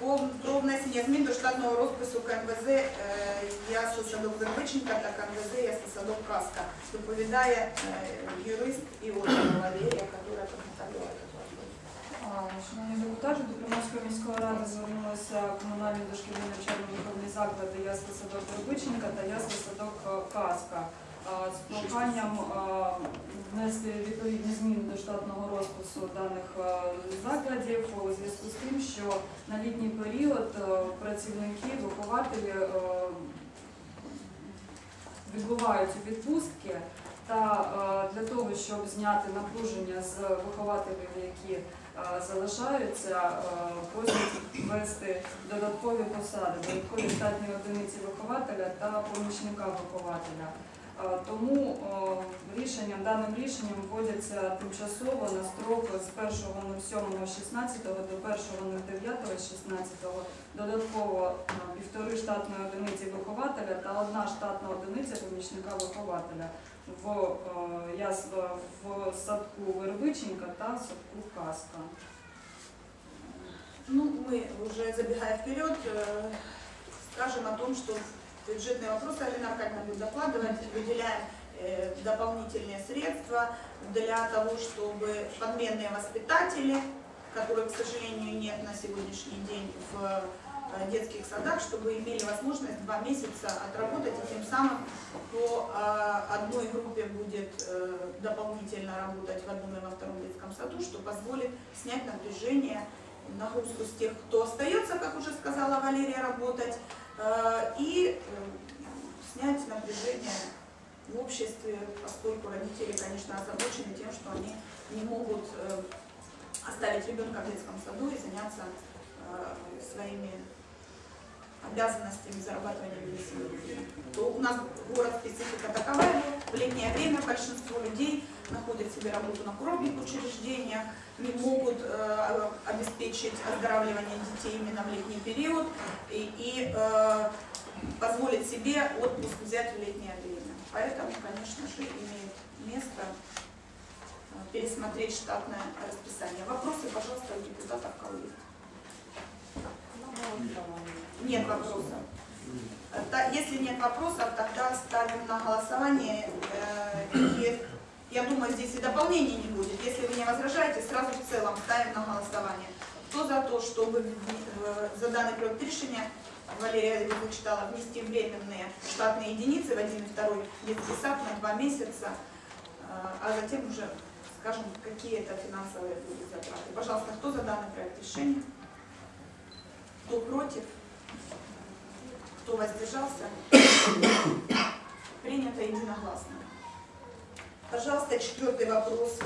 По, про внесення змін до штатного розпису КМВЗ е, ясли садок Вербиченка та КМВЗ ясли садок Каска. Доповідає е, юрист Іонова Валерія, яка вопрос. Шановні депутати, до Приморської міської ради звернулися комунальні дошкільні навчально-виховні заклади ясли садок Вербиченка та ясли садок е, Казка А, з проханням внести відповідні зміни до штатного розпису даних е, закладів у зв'язку з тим, що на літній період е, працівники, вихователі е, відбувають відпустки. Та для того, щоб зняти напруження з вихователів, які залишаються, просять ввести додаткові посади, додаткові штатні одиниці вихователя та помічника вихователя. Е, Тому е, рішенням, даним рішенням вводяться тимчасово на строк з 1.07.16 до 1.09.16 додатково е, півтори штатної одиниці вихователя та одна штатна одиниця помічника вихователя в, в садку Вербиченка та садку Каска. Ну, мы уже забегая вперед, э, скажем о том, в бюджетные вопросы. Алина Аркадьевна будет докладывать, выделяем э, дополнительные средства для того, чтобы подменные воспитатели, которых, к сожалению, нет на сегодняшний день в э, детских садах, чтобы имели возможность два месяца отработать, и тем самым по э, одной группе будет дополнительно работать в одном и во втором детском саду, что позволит снять напряжение нагрузку с тех, кто остается, как уже сказала Валерия, работать, и э, снять напряжение в обществе, поскольку родители, конечно, озабочены тем, что они не могут э, оставить ребенка в детском саду и заняться э, своими обязанностями зарабатывания семьи. То у нас город специфика таковая, в летнее время большинство людей находят себе работу на курортных учреждениях, не могут э, обеспечить оздоравливание детей именно в летний период и, и, э, позволить себе отпуск взять в летнее время. Поэтому, конечно же, имеет место э, пересмотреть штатное расписание. Вопросы, пожалуйста, у депутатов есть? Нет вопросов. Э, Если нет вопросов, тогда ставим на голосование. э, И я думаю, здесь и дополнений не будет. Если вы не возражаете, сразу в целом ставим на голосование. Кто за то, чтобы за данный проект решения, Валерия зачитала, внести временные штатные единицы в один и второй детский сад на два месяца, э, а затем уже скажем, какие это финансовые будут затраты. Пожалуйста, кто за данный проект решения? Кто против? Кто воздержался? Принято единогласно. Пожалуйста, четвертый вопрос.